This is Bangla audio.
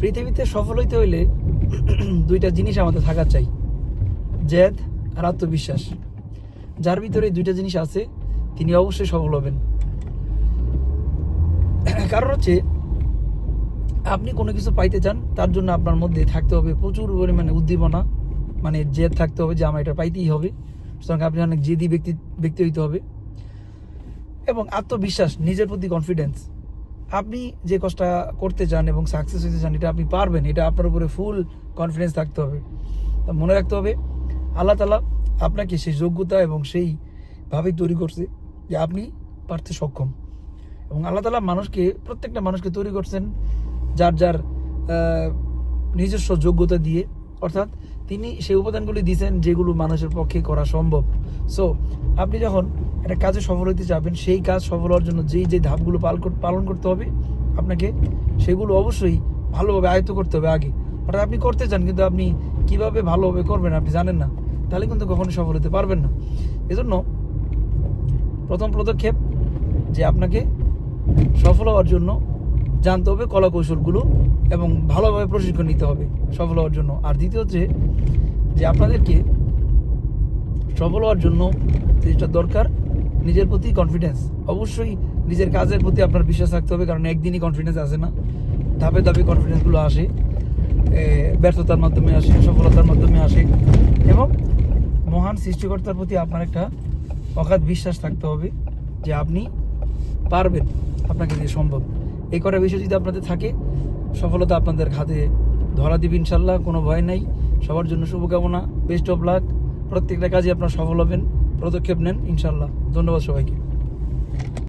পৃথিবীতে সফল হইতে হইলে দুইটা জিনিস আমাদের থাকা চাই। জেদ আর আত্মবিশ্বাস। যার ভিতরে দুইটা জিনিস আছে, তিনি অবশ্যই সফল হবেন। কারণ হচ্ছে, আপনি কোনো কিছু পাইতে চান, তার জন্য আপনার মধ্যে থাকতে হবে প্রচুর পরিমাণে উদ্দীপনা মানে জেদ থাকতে হবে যে আমার এটা পাইতেই হবে। সুতরাং আপনি অনেক জেদি ব্যক্তি ব্যক্তি হইতে হবে। এবং আত্মবিশ্বাস, নিজের প্রতি কনফিডেন্স আপনি যে কাজটা করতে চান এবং সাকসেস হতে চান, এটা আপনি পারবেন। এটা আপনার উপরে ফুল কনফিডেন্স থাকতে হবে। মনে রাখতে হবে, আল্লাহ তালা আপনাকে সেই যোগ্যতা এবং সেই ভাবেই তৈরি করছে যে আপনি পারতে সক্ষম। এবং আল্লাহ তালা মানুষকে, প্রত্যেকটা মানুষকে তৈরি করছেন যার যার নিজস্ব যোগ্যতা দিয়ে। অর্থাৎ তিনি সেই উপাদানগুলি দিয়েছেন যেগুলো মানুষের পক্ষে করা সম্ভব। সো আপনি যখন একটা কাজে সফল হতে যাবেন, সেই কাজ সফল হওয়ার জন্য যেই যে ধাপগুলো পাল পালন করতে হবে, আপনাকে সেগুলো অবশ্যই ভালোভাবে আয়ত্ত করতে হবে আগে। অর্থাৎ আপনি করতে চান, কিন্তু আপনি কীভাবে ভালোভাবে করবেন আপনি জানেন না। তাহলে কিন্তু কখনো সফল হতে পারবেন না। এজন্য প্রথম পদক্ষেপ যে আপনাকে সফল হওয়ার জন্য জানতে হবে কলা কৌশলগুলো এবং ভালোভাবে প্রশিক্ষণ নিতে হবে সফল হওয়ার জন্য। আর দ্বিতীয় হচ্ছে যে আপনাদেরকে সফল হওয়ার জন্য যেটা দরকার, নিজের প্রতি কনফিডেন্স অবশ্যই নিজের কাজের প্রতি আপনার বিশ্বাস রাখতে হবে, কারণ একদিনই কনফিডেন্স আসে না। ধাপে ধাপে কনফিডেন্সগুলো আসে ব্যর্থতার মাধ্যমে আসে, সফলতার মাধ্যমে আসে এবং মহান সৃষ্টিকর্তার প্রতি আপনার একটা অগাধ বিশ্বাস থাকতে হবে যে আপনি পারবেন, আপনাকে দিয়ে সম্ভব। এই কটা বিষয় যদি আপনাদের থাকে সফলতা আপনাদের হাতে ধরা দিবে ইনশাল্লাহ, কোনো ভয় নাই। সবার জন্য শুভকামনা বেস্ট অফ লাক প্রত্যেকটা কাজে আপনার সফল হবেন, পদক্ষেপ নেন ইনশাল্লাহ। ধন্যবাদ সবাইকে।